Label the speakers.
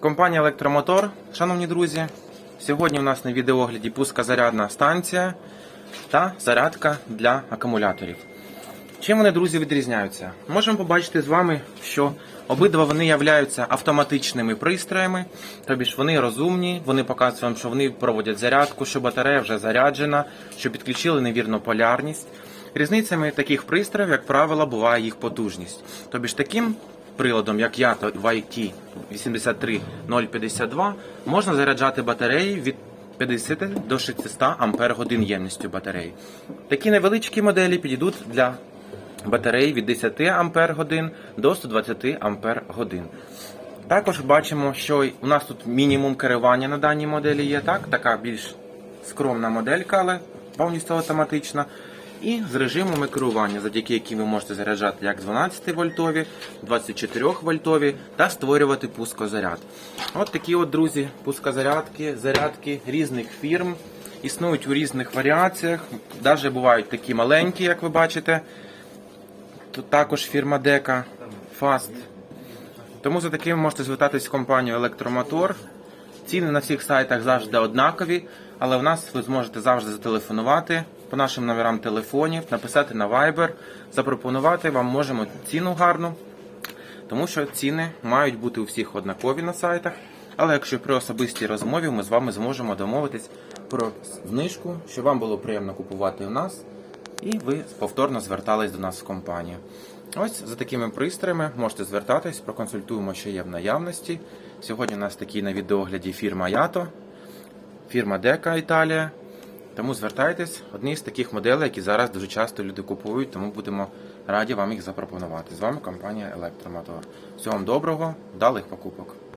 Speaker 1: Компанія Електромотор, шановні друзі. Сьогодні у нас на відеогляді пускозарядна станція та зарядка для акумуляторів. Чим вони, друзі, відрізняються? Можемо побачити з вами, що обидва вони являються автоматичними пристроями, тобі ж вони розумні, вони показують вам, що вони проводять зарядку, що батарея вже заряджена, що підключили невірну полярність. Різницями таких пристроїв, як правило, буває їх потужність. Тобі ж таким приладом, як я, то YT 83052, можна заряджати батареї від 50 до 600 ампер годин ємністю батареї. Такі невеличкі моделі підійдуть для батареї від 10 ампер годин до 120 ампер годин. Також бачимо, що у нас тут мінімум керування на даній моделі є, так? така більш скромна моделька, але повністю автоматична. І з режимами керування, завдяки яким ви можете заряджати як 12 вольтові, 24 вольтові та створювати пускозаряд. От такі от, друзі, пускозарядки, зарядки різних фірм. Існують у різних варіаціях. Навіть бувають такі маленькі, як ви бачите. Тут також фірма Дека Fast. Тому за таким можете звертатись в компанію Електромотор. Ціни на всіх сайтах завжди однакові, але в нас ви зможете завжди зателефонувати по нашим номерам телефонів, написати на Viber, запропонувати вам можемо ціну гарну, тому що ціни мають бути у всіх однакові на сайтах. Але якщо при особистій розмові ми з вами зможемо домовитись про знижку, щоб вам було приємно купувати у нас, і ви повторно звертались до нас в компанію. Ось за такими пристроями можете звертатись, проконсультуємо, що є в наявності. Сьогодні у нас такий на відеогляді фірма Ято, фірма Дека Італія. Тому звертайтесь, одні з таких моделей, які зараз дуже часто люди купують, тому будемо раді вам їх запропонувати. З вами компанія Електромотор. Всього вам доброго, вдалих покупок.